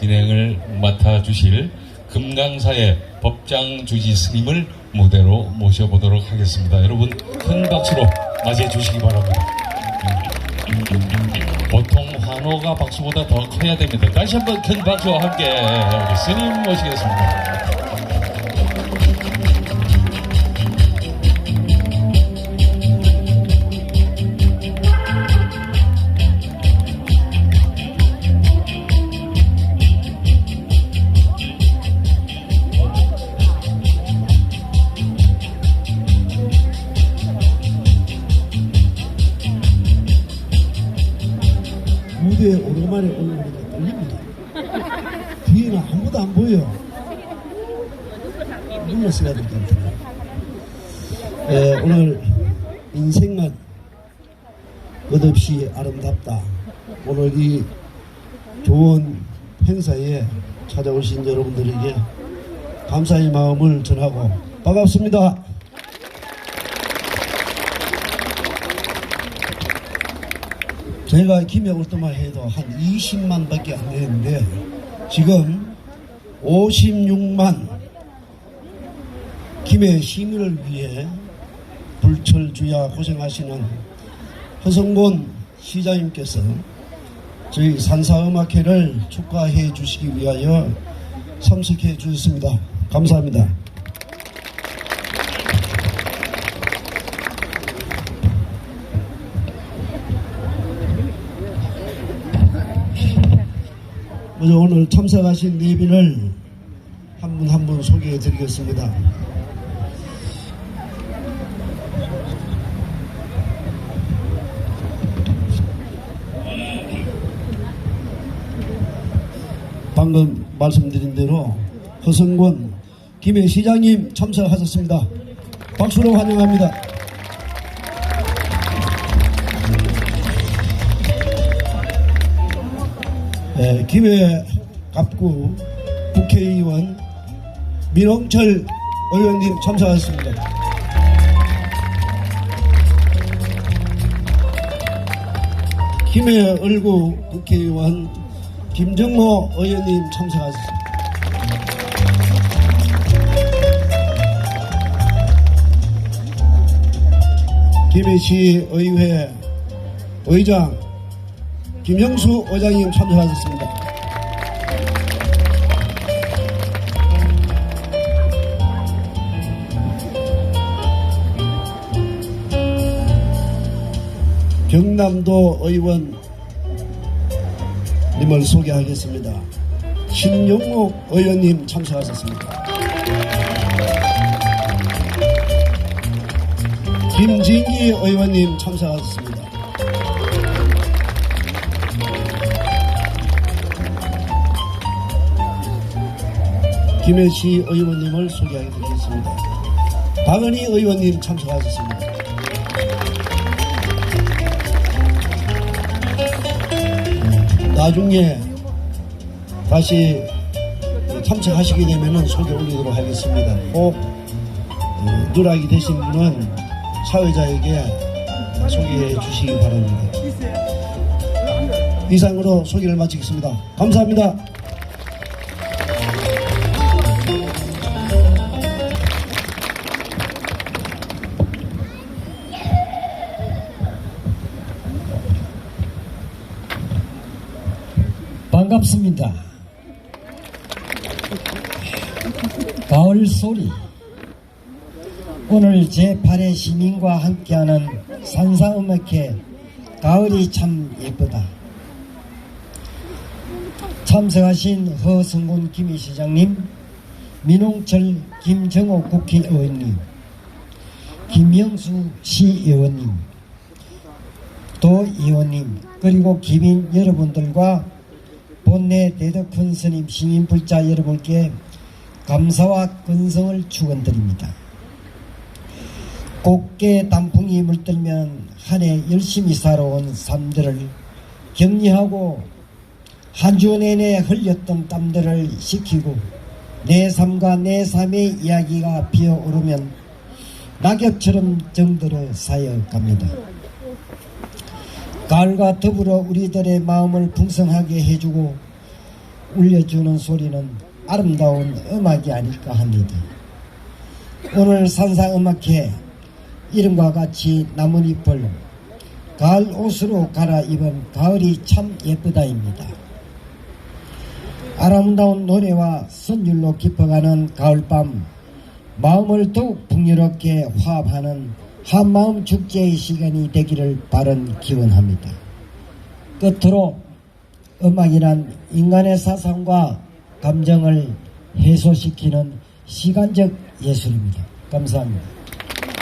진행을 맡아주실 금강사의 법장주지 스님을 무대로 모셔보도록 하겠습니다. 여러분 큰 박수로 맞이해 주시기 바랍니다. 보통 환호가 박수보다 더 커야 됩니다. 다시 한번 큰 박수와 함께 스님 모시겠습니다. 오랜만에 올라오니까 떨립니다. 뒤에는 아무도 안 보여. 눌렀어야 될 것 같아요. 에, 오늘 인생은 끝없이 아름답다. 오늘 이 좋은 행사에 찾아오신 여러분들에게 감사의 마음을 전하고 반갑습니다. 저희가 김해 올 때만 해도 한 20만 밖에 안 되는데 지금 56만 김해 시민을 위해 불철주야 고생하시는 허성곤 시장님께서 저희 산사음악회를 축하해 주시기 위하여 참석해 주셨습니다. 감사합니다. 먼저 오늘 참석하신 네 분을 한 분 한 분 소개해 드리겠습니다. 방금 말씀드린 대로 허성권 김해 시장님 참석하셨습니다. 박수로 환영합니다. 예, 김해 갑구 국회의원 민홍철 의원님 참석하셨습니다. 김해 을구 국회의원 김정모 의원님 참석하셨습니다. 김해시 의회 의장 김영수 의장님 참석하셨습니다. 경남도 의원 님을 소개하겠습니다. 신용욱 의원님 참석하셨습니다. 김진기 의원님 참석하셨습니다. 김해시 의원님을 소개해 드리겠습니다. 박은희 의원님 참석하셨습니다. 나중에 다시 참석하시게 되면 소개 올리도록 하겠습니다. 꼭 어, 누락이 되신 분은 사회자에게 소개해 주시기 바랍니다. 이상으로 소개를 마치겠습니다. 감사합니다. 반갑습니다. 가을 소리. 오늘 제8회 시민과 함께하는 산사음악회 가을이 참 예쁘다. 참석하신 허승곤 김희 시장님, 민홍철 김정호 국회의원님, 김영수 시의원님, 도 의원님, 그리고 기민 여러분들과 본내 대덕훈 스님 시민불자 여러분께 감사와 근성을 축원드립니다. 곱게 단풍이 물들면 한 해 열심히 살아온 삶들을 격려하고 한 주 내내 흘렸던 땀들을 식히고 내 삶과 내 삶의 이야기가 피어오르면 낙엽처럼 정들어 쌓여갑니다. 가을과 더불어 우리들의 마음을 풍성하게 해주고 울려주는 소리는 아름다운 음악이 아닐까 합니다. 오늘 산사음악회 이름과 같이 나뭇잎을 가을 옷으로 갈아입은 가을이 참 예쁘다입니다. 아름다운 노래와 선율로 깊어가는 가을밤 마음을 더욱 풍요롭게 화합하는 한마음 축제의 시간이 되기를 바른 기원합니다. 끝으로 음악이란 인간의 사상과 감정을 해소시키는 시간적 예술입니다. 감사합니다.